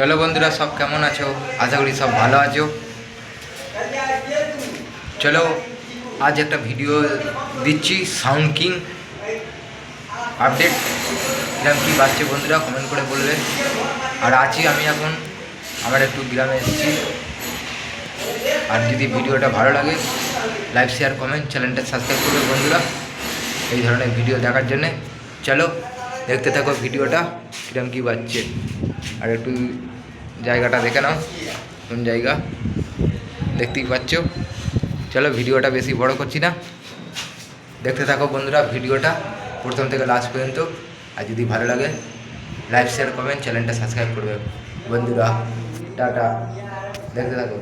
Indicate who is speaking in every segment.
Speaker 1: চলো বন্ধুরা, সব কেমন আছো? আশা করি সব ভালো আছো। চলো, আজ একটা ভিডিও দিচ্ছি সাউন্ড কিং আপডেট কিরম কী বাজছে বন্ধুরা কমেন্ট করে বললে আর আছি আমি এখন আমার একটু গ্রামে এসেছি। আর যদি ভিডিওটা ভালো লাগে লাইক শেয়ার কমেন্ট চ্যানেলটা সাবস্ক্রাইব করবে বন্ধুরা, এই ধরনের ভিডিও দেখার জন্যে। চলো, দেখতে থাকো ভিডিওটা কিরম কী বাজছে। আর একটু জায়গাটা দেখে নাও, কোন জায়গা। দেখতেই পাচ্ছ। চলো ভিডিওটা বেশি বড় করছি না। দেখতে থাকো বন্ধুরা ভিডিওটা, প্রথম থেকে লাস্ট পর্যন্ত। আর যদি ভালো লাগে লাইক শেয়ার কমেন্ট চ্যানেলটা সাবস্ক্রাইব করবে। বন্ধুরা, টাটা। দেখতে থাকো।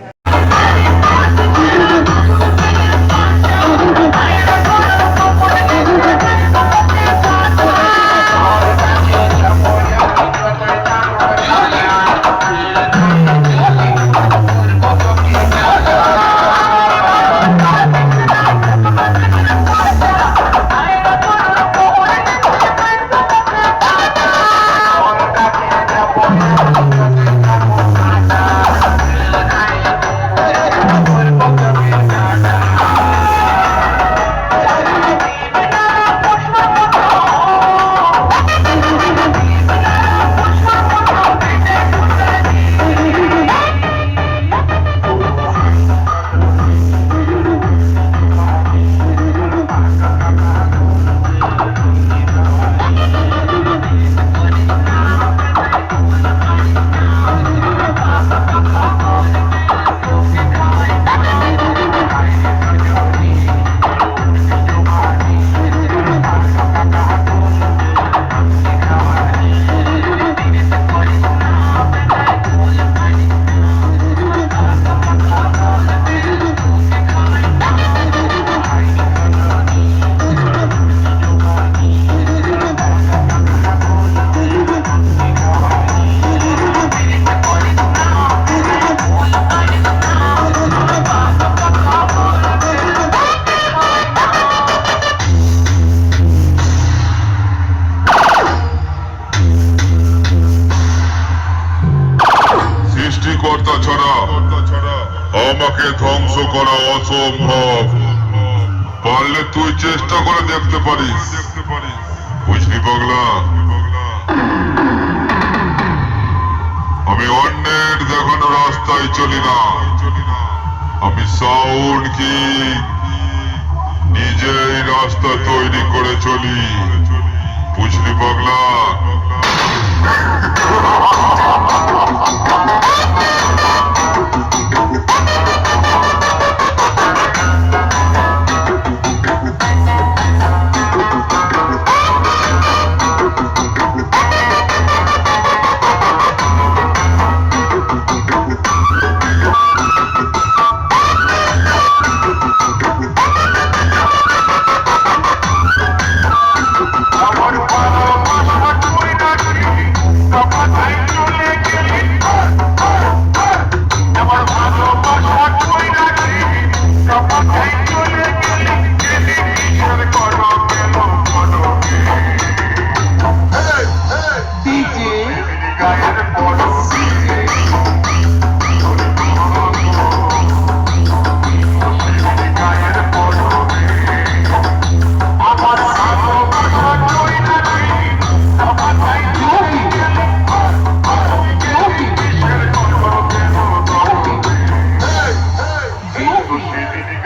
Speaker 2: সৃষ্টিকর্তা ছাড়া, আমাকে ধ্বংস করা অসম্ভব। পারলে তুই চেষ্টা করে দেখতে পারিস। বুঝলি পাগলা? আমি অন্যের দেখানো রাস্তায় চলি না। আমি সাউন্ড কি নিজেই রাস্তা তৈরি করে চলি। বুঝলি পাগলা? I'm not going to be able to do that. I'm not going to be able to Thank you.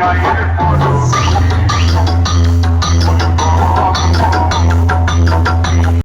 Speaker 2: Got your portal.